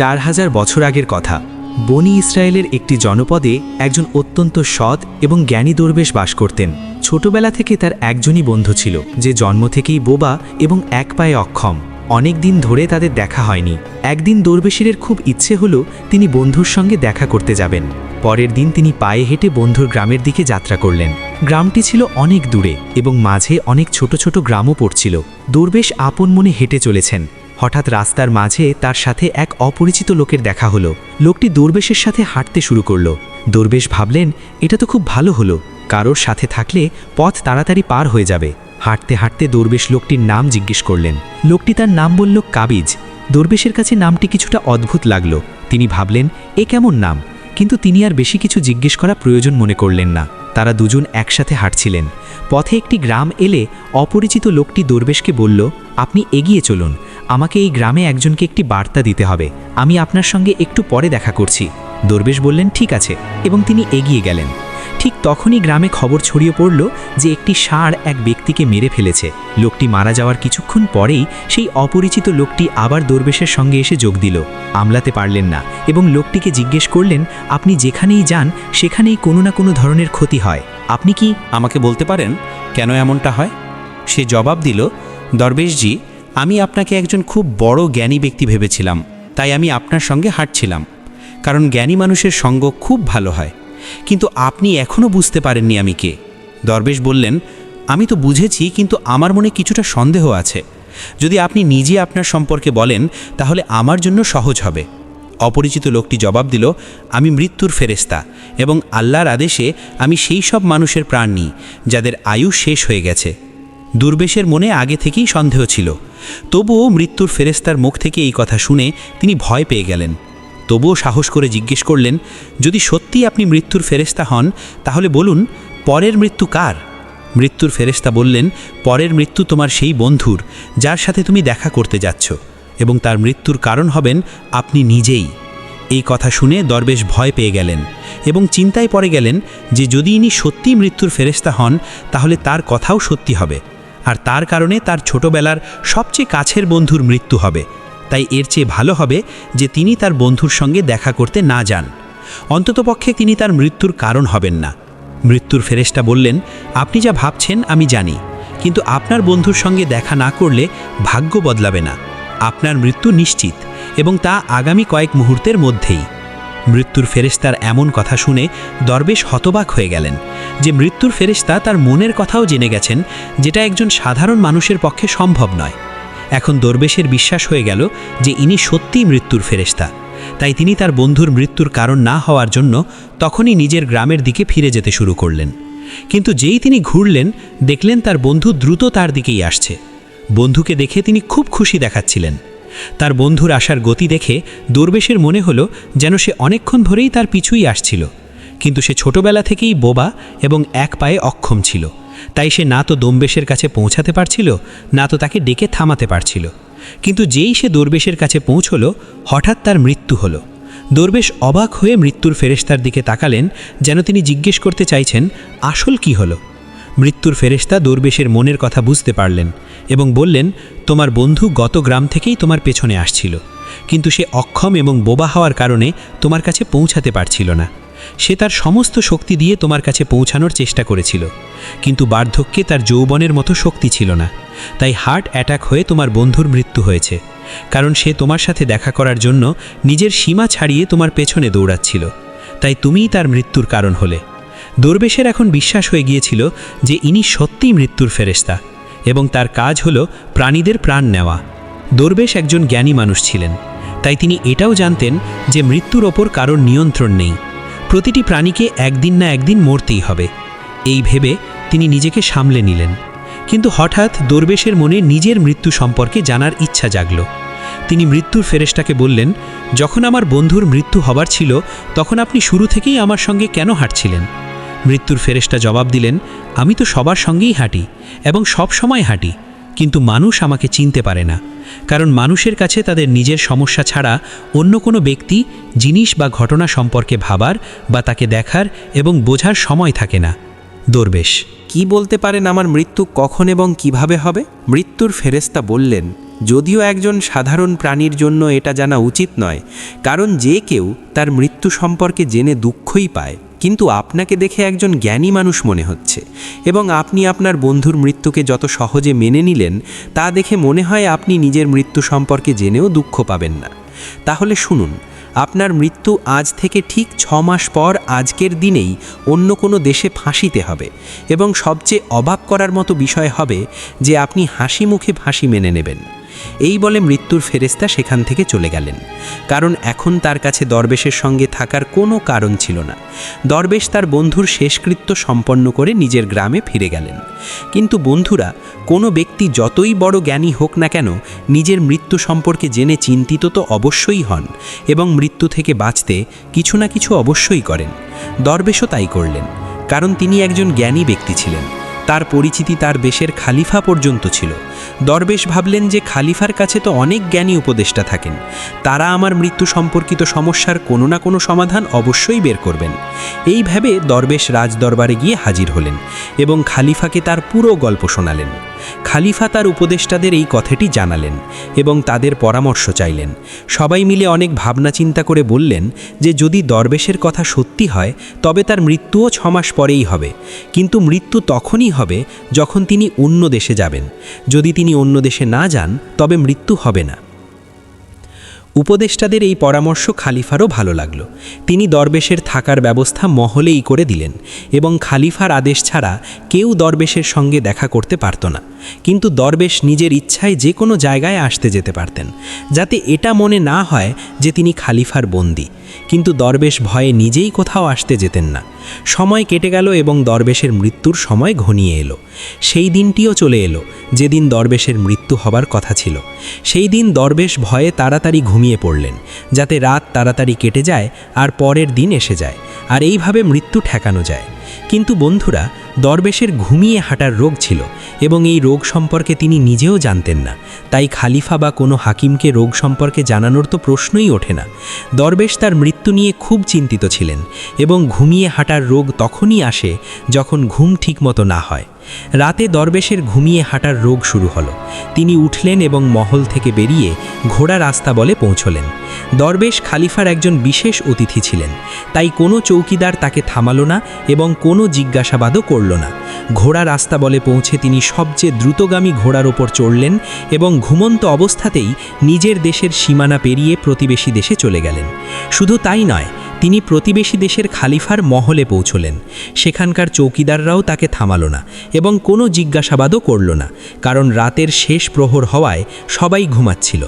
চার হাজার বছর আগের কথা। বনি ইসরায়েলের একটি জনপদে একজন অত্যন্ত সৎ এবং জ্ঞানী দরবেশ বাস করতেন। ছোটবেলা থেকে তার একজনই বন্ধু ছিল, যে জন্ম থেকেই বোবা এবং এক পায়ে অক্ষম। অনেক দিন ধরে তাদের দেখা হয়নি। একদিন দরবেশিরের খুব ইচ্ছে হলো তিনি বন্ধুর সঙ্গে দেখা করতে যাবেন। পরের দিন তিনি পায়ে হেঁটে বন্ধুর গ্রামের দিকে যাত্রা করলেন। গ্রামটি ছিল অনেক দূরে এবং মাঝে অনেক ছোট ছোট গ্রামও পড়ছিল। দরবেশ আপন মনে হেঁটে চলেছেন। হঠাৎ রাস্তার মাঝে তার সাথে এক অপরিচিত লোকের দেখা হলো। লোকটি দরবেশের সাথে হাঁটতে শুরু করল। দরবেশ ভাবলেন, এটা তো খুব ভালো হলো। কারোর সাথে থাকলে পথ তাড়াতাড়ি পার হয়ে যাবে। হাঁটতে হাঁটতে দরবেশ লোকটির নাম জিজ্ঞেস করলেন। লোকটি তার নাম বলল কাবিজ। দরবেশের কাছে নামটি কিছুটা অদ্ভুত লাগল। তিনি ভাবলেন, এ কেমন নাম? কিন্তু তিনি আর বেশি কিছু জিজ্ঞেস করা প্রয়োজন মনে করলেন না। তারা দুজন একসাথে হাঁটছিলেন। পথে একটি গ্রাম এলে অপরিচিত লোকটি দরবেশকে বলল, আপনি এগিয়ে চলুন। আমাকে এই গ্রামে একজনকে একটি বার্তা দিতে হবে। আমি আপনার সঙ্গে একটু পরে দেখা করছি। দরবেশ বললেন, ঠিক আছে। এবং তিনি এগিয়ে গেলেন। ঠিক তখনই গ্রামে খবর ছড়িয়ে পড়ল যে একটি ষাঁড় এক ব্যক্তিকে মেরে ফেলেছে। লোকটি মারা যাওয়ার কিছুক্ষণ পরেই সেই অপরিচিত লোকটি আবার দরবেশের সঙ্গে এসে যোগ দিল। আমলাতে পারলেন না এবং লোকটিকে জিজ্ঞেস করলেন, আপনি যেখানেই যান, সেখানেই কোনো না কোনো ধরনের ক্ষতি হয়। আপনি কি আমাকে বলতে পারেন কেন এমনটা হয়? সে জবাব দিল, দরবেশজি আমি আপনাকে একজন খুব বড় জ্ঞানী ব্যক্তি ভেবেছিলাম, তাই আমি আপনার সঙ্গে হাঁটছিলাম। কারণ জ্ঞানী মানুষের সঙ্গ খুব ভালো হয়। কিন্তু আপনি এখনও বুঝতে পারেননি আমি কে। দরবেশ বললেন, আমি তো বুঝেছি, কিন্তু আমার মনে কিছুটা সন্দেহ আছে। যদি আপনি নিজে আপনার সম্পর্কে বলেন, তাহলে আমার জন্য সহজ হবে। অপরিচিত লোকটি জবাব দিল, আমি মৃত্যুর ফেরেস্তা এবং আল্লাহর আদেশে আমি সেই সব মানুষের প্রাণ নিই, যাদের আয়ু শেষ হয়ে গেছে। দুর্বেশের মনে আগে থেকেই সন্দেহ ছিল। তবুও মৃত্যুর ফেরেস্তার মুখ থেকে এই কথা শুনে তিনি ভয় পেয়ে গেলেন। তবুও সাহস করে জিজ্ঞেস করলেন, যদি সত্যিই আপনি মৃত্যুর ফেরেস্তা হন, তাহলে বলুন, পরের মৃত্যু কার? মৃত্যুর ফেরেস্তা বললেন, পরের মৃত্যু তোমার সেই বন্ধুর, যার সাথে তুমি দেখা করতে যাচ্ছ, এবং তার মৃত্যুর কারণ হবেন আপনি নিজেই। এই কথা শুনে দরবেশ ভয় পেয়ে গেলেন এবং চিন্তায় পড়ে গেলেন যে যদি ইনি সত্যিই মৃত্যুর ফেরেস্তা হন, তাহলে তার কথাও সত্যি হবে। আর তার কারণে তার ছোটবেলার সবচেয়ে কাছের বন্ধুর মৃত্যু হবে। তাই এর চেয়ে ভালো হবে যে তিনি তার বন্ধুর সঙ্গে দেখা করতে না যান। অন্ততপক্ষে তিনি তার মৃত্যুর কারণ হবেন না। মৃত্যুর ফেরেশতা বললেন, আপনি যা ভাবছেন আমি জানি, কিন্তু আপনার বন্ধুর সঙ্গে দেখা না করলে ভাগ্য বদলাবে না। আপনার মৃত্যু নিশ্চিত এবং তা আগামী কয়েক মুহূর্তের মধ্যেই। মৃত্যুর ফেরেশতার এমন কথা শুনে দরবেশ হতবাক হয়ে গেলেন। যে মৃত্যুর ফেরেশতা তার মনের কথাও জেনে গেছেন, যেটা একজন সাধারণ মানুষের পক্ষে সম্ভব নয়। এখন দরবেশের বিশ্বাস হয়ে গেল যে ইনি সত্যিই মৃত্যুর ফেরেশতা। তাই তিনি তার বন্ধুর মৃত্যুর কারণ না হওয়ার জন্য তখনই নিজের গ্রামের দিকে ফিরে যেতে শুরু করলেন। কিন্তু যেই তিনি ঘুরলেন, দেখলেন তার বন্ধু দ্রুত তার দিকেই আসছে। বন্ধুকে দেখে তিনি খুব খুশি দেখাচ্ছিলেন। তার বন্ধুর আসার গতি দেখে দরবেশের মনে হলো যেন সে অনেকক্ষণ ধরেই তার পিছুই আসছিল। কিন্তু সে ছোটবেলা থেকেই বোবা এবং এক পায়ে অক্ষম ছিল। তাই সে না তো দোমবেশের কাছে পৌঁছাতে পারছিল, না তো তাকে ডেকে থামাতে পারছিল। কিন্তু যেই সে দরবেশের কাছে পৌঁছল, হঠাৎ তার মৃত্যু হলো। দরবেশ অবাক হয়ে মৃত্যুর ফেরেস্তার দিকে তাকালেন, যেন তিনি জিজ্ঞেস করতে চাইছেন, আসল কি হলো? মৃত্যুর ফেরেস্তা দরবেশের মনের কথা বুঝতে পারলেন এবং বললেন, তোমার বন্ধু গত গ্রাম থেকেই তোমার পেছনে আসছিল, কিন্তু সে অক্ষম এবং বোবা হওয়ার কারণে তোমার কাছে পৌঁছাতে পারছিল না। সে তার সমস্ত শক্তি দিয়ে তোমার কাছে পৌঁছানোর চেষ্টা করেছিল, কিন্তু বার্ধক্যে তার যৌবনের মতো শক্তি ছিল না। তাই হার্ট অ্যাটাক হয়ে তোমার বন্ধুর মৃত্যু হয়েছে, কারণ সে তোমার সাথে দেখা করার জন্য নিজের সীমা ছাড়িয়ে তোমার পেছনে দৌড়াচ্ছিল। তাই তুমিই তার মৃত্যুর কারণ হলে। দরবেশের এখন বিশ্বাস হয়ে গিয়েছিল যে ইনি সত্যিই মৃত্যুর ফেরেস্তা এবং তার কাজ হল প্রাণীদের প্রাণ নেওয়া। দরবেশ একজন জ্ঞানী মানুষ ছিলেন, তাই তিনি এটাও জানতেন যে মৃত্যুর ওপর কারোর নিয়ন্ত্রণ নেই। প্রতিটি প্রাণীকে একদিন না একদিন মরতেই হবে। এই ভেবে তিনি নিজেকে সামলে নিলেন। কিন্তু হঠাৎ দরবেশের মনে নিজের মৃত্যু সম্পর্কে জানার ইচ্ছা জাগল। তিনি মৃত্যুর ফেরেশটাকে বললেন, যখন আমার বন্ধুর মৃত্যু হবার ছিল, তখন আপনি শুরু থেকেই আমার সঙ্গে কেন হাঁটছিলেন? মৃত্যুর ফেরেশটা জবাব দিলেন, আমি তো সবার সঙ্গেই হাঁটি এবং সব সময় হাঁটি, কিন্তু মানুষ আমাকে চিনতে পারে না, কারণ মানুষের কাছে তাদের নিজের সমস্যা ছাড়া অন্য কোনো ব্যক্তি জিনিস বা ঘটনা সম্পর্কে ভাবার বা তাকে দেখার এবং বোঝার সময় থাকে না। দরবেশ, কি বলতে পারেন আমার মৃত্যু কখন এবং কীভাবে হবে? মৃত্যুর ফেরেস্তা বললেন, যদিও একজন সাধারণ প্রাণীর জন্য এটা জানা উচিত নয়, কারণ যে কেউ তার মৃত্যু সম্পর্কে জেনে দুঃখই পায়। কিন্তু আপনাকে দেখে একজন জ্ঞানী মানুষ মনে হচ্ছে এবং আপনি আপনার বন্ধুর মৃত্যুকে যত সহজে মেনে নিলেন, তা দেখে মনে হয় আপনি নিজের মৃত্যু সম্পর্কে জেনেও দুঃখ পাবেন না। তাহলে শুনুন, আপনার মৃত্যু আজ থেকে ঠিক ছ মাস পর আজকের দিনেই অন্য কোনো দেশে ফাঁসিতে হবে এবং সবচেয়ে অবাক করার মতো বিষয় হবে যে আপনি হাসি মুখে ফাঁসি মেনে নেবেন। এই বলে মৃত্যুর ফেরেস্তা সেখান থেকে চলে গেলেন। কারণ এখন তার কাছে দরবেশের সঙ্গে থাকার কোনো কারণ ছিল না। দরবেশ তার বন্ধুর শেষকৃত্য সম্পন্ন করে নিজের গ্রামে ফিরে গেলেন। কিন্তু বন্ধুরা, কোনো ব্যক্তি যতই বড় জ্ঞানী হোক না কেন, নিজের মৃত্যু সম্পর্কে জেনে চিন্তিত তো অবশ্যই হন এবং মৃত্যু থেকে বাঁচতে কিছু না কিছু অবশ্যই করেন। দরবেশও তাই করলেন, কারণ তিনি একজন জ্ঞানী ব্যক্তি ছিলেন। তার পরিচিতি তার বেশের খালিফা পর্যন্ত ছিল। দরবেশ ভাবলেন যে খালিফার কাছে তো অনেক জ্ঞানী উপদেষ্টা থাকেন। তারা আমার মৃত্যু সম্পর্কিত সমস্যার কোনো না কোনো সমাধান অবশ্যই বের করবেন। এই ভেবে দরবেশ রাজদরবারে গিয়ে হাজির হলেন এবং খালিফাকে তার পুরো গল্প শোনালেন। খালিফা তার উপদেষ্টাদের এই কথাটি জানালেন এবং তাদের পরামর্শ চাইলেন। সবাই মিলে অনেক ভাবনা চিন্তা করে বললেন যে যদি দরবেশের কথা সত্যি হয়, তবে তার মৃত্যুও ছমাস পরেই হবে। কিন্তু মৃত্যু তখনই হবে যখন তিনি অন্য দেশে যাবেন। যদি তিনি অন্য দেশে না যান, তবে মৃত্যু হবে না। উপদেষ্টাদের এই পরামর্শ খালিফারও ভালো লাগল। তিনি দরবেশের থাকার ব্যবস্থা মহলেই করে দিলেন এবং খালিফার আদেশ ছাড়া কেউ দরবেশের সঙ্গে দেখা করতে পারত না। কিন্তু দরবেশ নিজের ইচ্ছায় যে কোনো জায়গায় আসতে যেতে পারতেন, যাতে এটা মনে না হয় যে তিনি খালিফার বন্দী। কিন্তু দরবেশ ভয়ে নিজেই কোথাও আসতে যেতেন না। সময় কেটে গেল এবং দরবেশের মৃত্যুর সময় ঘনিয়ে এলো। সেই দিনটিও চলে এলো যেদিন দরবেশের মৃত্যু হবার কথা ছিল, সেই দিন দরবেশ ভয়ে তাড়াতাড়ি ঘুমিয়ে পড়লেন, যাতে রাত তাড়াতাড়ি কেটে যায় আর পরের দিন এসে যায়, আর এইভাবে মৃত্যু ঠেকানো যায়। কিন্তু বন্ধুরা, দরবেশের ঘুমিয়ে হাঁটার রোগ ছিল এবং এই রোগ সম্পর্কে তিনি নিজেও জানতেন না। তাই খালিফা বা কোনো হাকিমকে রোগ সম্পর্কে জানানোর তো প্রশ্নই ওঠে না। দরবেশ তার মৃত্যু নিয়ে খুব চিন্তিত ছিলেন এবং ঘুমিয়ে হাঁটার রোগ তখনই আসে যখন ঘুম ঠিকমতো না হয়। রাতে দরবেশের ঘুমিয়ে হাঁটার রোগ শুরু হলো। তিনি উঠলেন এবং মহল থেকে বেরিয়ে ঘোড়া রাস্তা বলে পৌঁছলেন। দরবেশ খালিফার একজন বিশেষ অতিথি ছিলেন, তাই কোনো চৌকিদার তাকে থামালো না এবং কোনো জিজ্ঞাসাবাদও করল না। ঘোড়া রাস্তা বলে পৌঁছে তিনি সবচেয়ে দ্রুতগামী ঘোড়ার ওপর চড়লেন এবং ঘুমন্ত অবস্থাতেই নিজের দেশের সীমানা পেরিয়ে প্রতিবেশী দেশে চলে গেলেন। শুধু তাই নয় তিনি প্রতিবেশী দেশের খালিফার মহলে পৌঁছলেন। সেখানকার চৌকিদাররাও তাকে থামালো না এবং কোনো জিজ্ঞাসাবাদও করল না, কারণ রাতের শেষ প্রহর হওয়ায় সবাই ঘুমাচ্ছিল।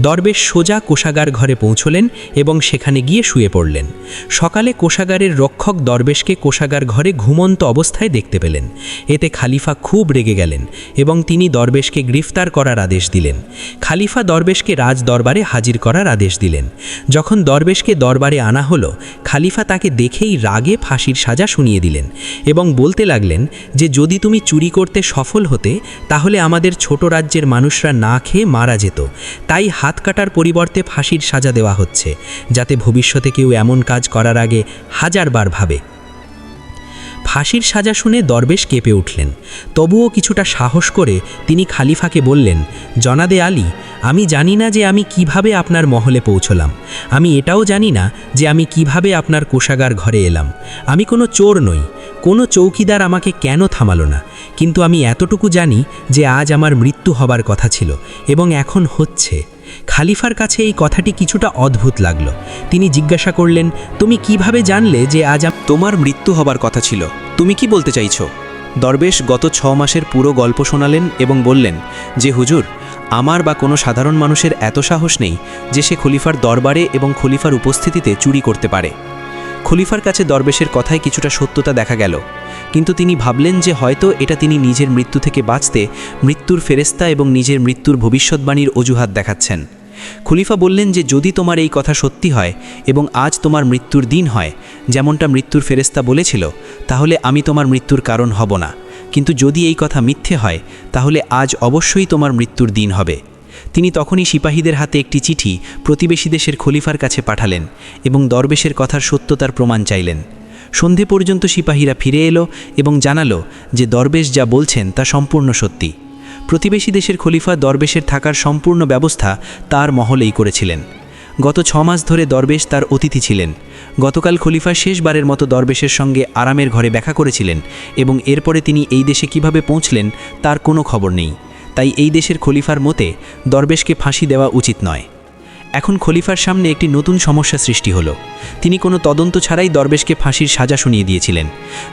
দরবেশ সোজা কোষাগার ঘরে পৌঁছলেন এবং সেখানে গিয়ে শুয়ে পড়লেন। সকালে কোষাগারের রক্ষক দরবেশকে কোষাগার ঘরে ঘুমন্ত অবস্থায় দেখতে পেলেন। এতে খালিফা খুব রেগে গেলেন এবং তিনি দরবেশকে গ্রেফতার করার আদেশ দিলেন। খালিফা দরবেশকে রাজ দরবারে হাজির করার আদেশ দিলেন। যখন দরবেশকে দরবারে আনা হলো খালিফা তাকে দেখেই রাগে ফাঁসির সাজা শুনিয়ে দিলেন এবং বলতে লাগলেন যে, যদি তুমি চুরি করতে সফল হতে, তাহলে আমাদের ছোট রাজ্যের মানুষরা না খেয়ে মারা যেত। তাই হাত কাটার পরিবর্তে ফাঁসির সাজা দেওয়া হচ্ছে, যাতে ভবিষ্যতে কেউ এমন কাজ করার আগে হাজারবার ভাবে। ফাঁসির সাজা শুনে দরবেশ কেঁপে উঠলেন। তবুও কিছুটা সাহস করে তিনি খালিফাকে বললেন, জনাদে আলী, আমি জানি না যে আমি কীভাবে আপনার মহলে পৌঁছলাম। আমি এটাও জানি না যে আমি কীভাবে আপনার কোষাগার ঘরে এলাম। আমি কোনো চোর নই। কোনো চৌকিদার আমাকে কেন থামালো না? কিন্তু আমি এতটুকু জানি যে আজ আমার মৃত্যু হবার কথা ছিল এবং এখন হচ্ছে। খালিফার কাছে এই কথাটি কিছুটা অদ্ভুত লাগল। তিনি জিজ্ঞাসা করলেন, তুমি কীভাবে জানলে যে আজ আম-" তোমার মৃত্যু হবার কথা ছিল। তুমি কি বলতে চাইছো? দরবেশ গত ছ মাসের পুরো গল্প শোনালেন এবং বললেন, যে হুজুর, আমার বা কোনো সাধারণ মানুষের এত সাহস নেই যে সে খলিফার দরবারে এবং খলিফার উপস্থিতিতে চুরি করতে পারে। খলিফার কাছে দরবেশের কথায় কিছুটা সত্যতা দেখা গেল। কিন্তু তিনি ভাবলেন যে হয়তো এটা তিনি নিজের মৃত্যু থেকে বাঁচতে মৃত্যুর ফেরেস্তা এবং নিজের মৃত্যুর ভবিষ্যৎবাণীর অজুহাত দেখাচ্ছেন। খলিফা বললেন যে যদি তোমার এই কথা সত্যি হয় এবং আজ তোমার মৃত্যুর দিন হয়, যেমনটা মৃত্যুর ফেরেস্তা বলেছিল, তাহলে আমি তোমার মৃত্যুর কারণ হব না। কিন্তু যদি এই কথা মিথ্যে হয়, তাহলে আজ অবশ্যই তোমার মৃত্যুর দিন হবে। তিনি তখনই সিপাহীদের হাতে একটি চিঠি প্রতিবেশী দেশের খলিফার কাছে পাঠালেন এবং দরবেশের কথার সত্যতার প্রমাণ চাইলেন। সন্ধে পর্যন্ত সিপাহীরা ফিরে এলো এবং জানালো যে দরবেশ যা বলছেন তা সম্পূর্ণ সত্যি। প্রতিবেশী দেশের খলিফা দরবেশের থাকার সম্পূর্ণ ব্যবস্থা তার মহলেই করেছিলেন। গত ছ মাস ধরে দরবেশ তার অতিথি ছিলেন। গতকাল খলিফা শেষবারের মতো দরবেশের সঙ্গে আরামের ঘরে দেখা করেছিলেন এবং এরপরে তিনি এই দেশে কীভাবে পৌঁছলেন তার কোনো খবর নেই। তাই এই দেশের খলিফার মতে দরবেশকে ফাঁসি দেওয়া উচিত নয়। এখন খলিফার সামনে একটি নতুন সমস্যা সৃষ্টি হলো। তিনি কোনো তদন্ত ছাড়াই দরবেশকে ফাঁসির সাজা শুনিয়ে দিয়েছিলেন।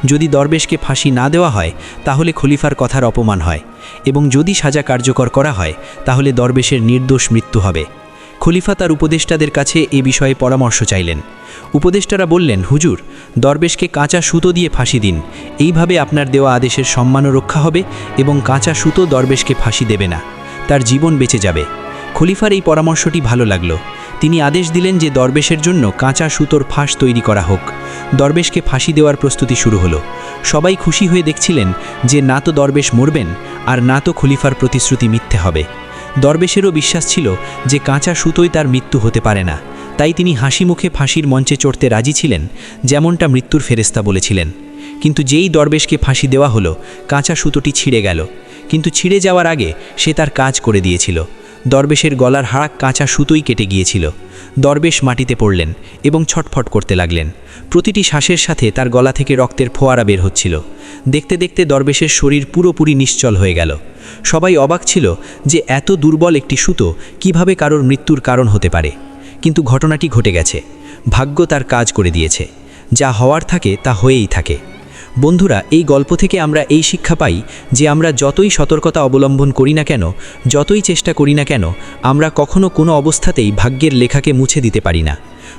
যদি দরবেশকে ফাঁসি না দেওয়া হয়, তাহলে খলিফার কথার অপমান হয়। এবং যদি সাজা কার্যকর করা হয়, তাহলে দরবেশের নির্দোষ মৃত্যু হবে। খলিফা তার উপদেষ্টাদের কাছে এ বিষয়ে পরামর্শ চাইলেন। উপদেষ্টারা বললেন, হুজুর, দরবেশকে কাঁচা সুতো দিয়ে ফাঁসি দিন। এইভাবে আপনার দেওয়া আদেশের সম্মানও রক্ষা হবে এবং কাঁচা সুতো দরবেশকে ফাঁসি দেবে না। তার জীবন বেঁচে যাবে। খলিফার এই পরামর্শটি ভালো লাগল। তিনি আদেশ দিলেন যে দরবেশের জন্য কাঁচা সুতোর ফাঁস তৈরি করা হোক। দরবেশকে ফাঁসি দেওয়ার প্রস্তুতি শুরু হলো। সবাই খুশি হয়ে দেখছিলেন যে না তো দরবেশ মরবেন, আর না তো খলিফার প্রতিশ্রুতি মিথ্যে হবে। দরবেশেরও বিশ্বাস ছিল যে কাঁচা সুতোই তার মৃত্যু হতে পারে না। তাই তিনি হাসি মুখে ফাঁসির মঞ্চে চড়তে রাজি ছিলেন, যেমনটা মৃত্যুর ফেরেস্তা বলেছিলেন। কিন্তু যেই দরবেশকে ফাঁসি দেওয়া হলো, কাঁচা সুতোটি ছিঁড়ে গেল। কিন্তু ছিঁড়ে যাওয়ার আগে সে তার কাজ করে দিয়েছিল। দরবেশের গলার হাড়াক কাঁচা সুতোই কেটে গিয়েছিল। দরবেশ মাটিতে পড়লেন এবং ছটফট করতে লাগলেন। প্রতিটি শ্বাসের সাথে তার গলা থেকে রক্তের ফোয়ারা বের হচ্ছিল। দেখতে দেখতে দরবেশের শরীর পুরোপুরি নিশ্চল হয়ে গেল। সবাই অবাক ছিল যে এত দুর্বল একটি সুতো কীভাবে কারোর মৃত্যুর কারণ হতে পারে। কিন্তু ঘটনাটি ঘটে গেছে। ভাগ্য তার কাজ করে দিয়েছে। যা হওয়ার থাকে তা হয়েই থাকে। বন্ধুরা, এই গল্প থেকে আমরা এই শিক্ষা পাই যে আমরা যতই সতর্কতা অবলম্বন করি না কেন, যতই চেষ্টা করি না কেন, আমরা কখনো কোনো অবস্থাতেই ভাগ্যের লেখাকে মুছে দিতে পারি না।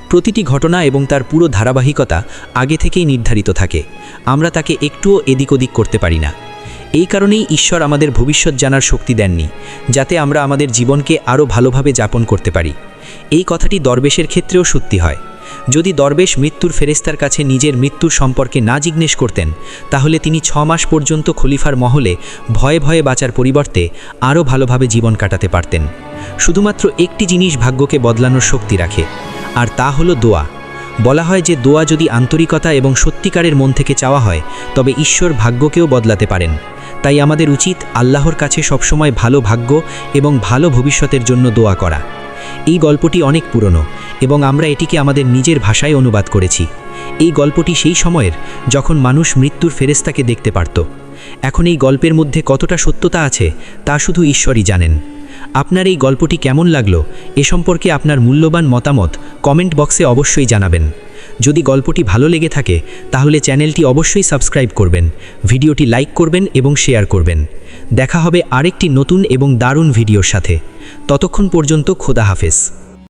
প্রতিটি ঘটনা এবং তার পুরো ধারাবাহিকতা আগে থেকেই নির্ধারিত থাকে। আমরা তাকে একটুও এদিক ওদিক করতে পারি না। এই কারণেই ঈশ্বর আমাদের ভবিষ্যৎ জানার শক্তি দেননি, যাতে আমরা আমাদের জীবনকে আরও ভালোভাবে যাপন করতে পারি। এই কথাটি দরবেশের ক্ষেত্রেও সত্যি হয়। যদি দরবেশ মৃত্যুর ফেরেস্তার কাছে নিজের মৃত্যুর সম্পর্কে না জিজ্ঞেস করতেন, তাহলে তিনি ছ মাস পর্যন্ত খলিফার মহলে ভয়ে ভয়ে বাঁচার পরিবর্তে আরও ভালোভাবে জীবন কাটাতে পারতেন। শুধুমাত্র একটি জিনিস ভাগ্যকে বদলানোর শক্তি রাখে, আর তা হলো দোয়া। বলা হয় যে দোয়া যদি আন্তরিকতা এবং সত্যিকারের মন থেকে চাওয়া হয়, তবে ঈশ্বর ভাগ্যকেও বদলাতে পারেন। তাই আমাদের উচিত আল্লাহর কাছে সবসময় ভালো ভাগ্য এবং ভালো ভবিষ্যতের জন্য দোয়া করা। এই গল্পটি অনেক পুরনো এবং আমরা এটিকে আমাদের নিজের ভাষায় অনুবাদ করেছি। এই গল্পটি সেই সময়ের যখন মানুষ মৃত্যুর ফেরেস্তাকে দেখতে পারত। এখন এই গল্পের মধ্যে কতটা সত্যতা আছে তা শুধু ঈশ্বরই জানেন। আপনার এই গল্পটি কেমন লাগল এ সম্পর্কে আপনার মূল্যবান মতামত কমেন্ট বক্সে অবশ্যই জানাবেন। যদি গল্পটি ভালো লেগে থাকে, তাহলে চ্যানেলটি অবশ্যই সাবস্ক্রাইব করবেন, ভিডিওটি লাইক করবেন এবং শেয়ার করবেন। দেখা হবে আরেকটি নতুন এবং দারুণ ভিডিওর সাথে। ততক্ষণ পর্যন্ত খোদা হাফেজ।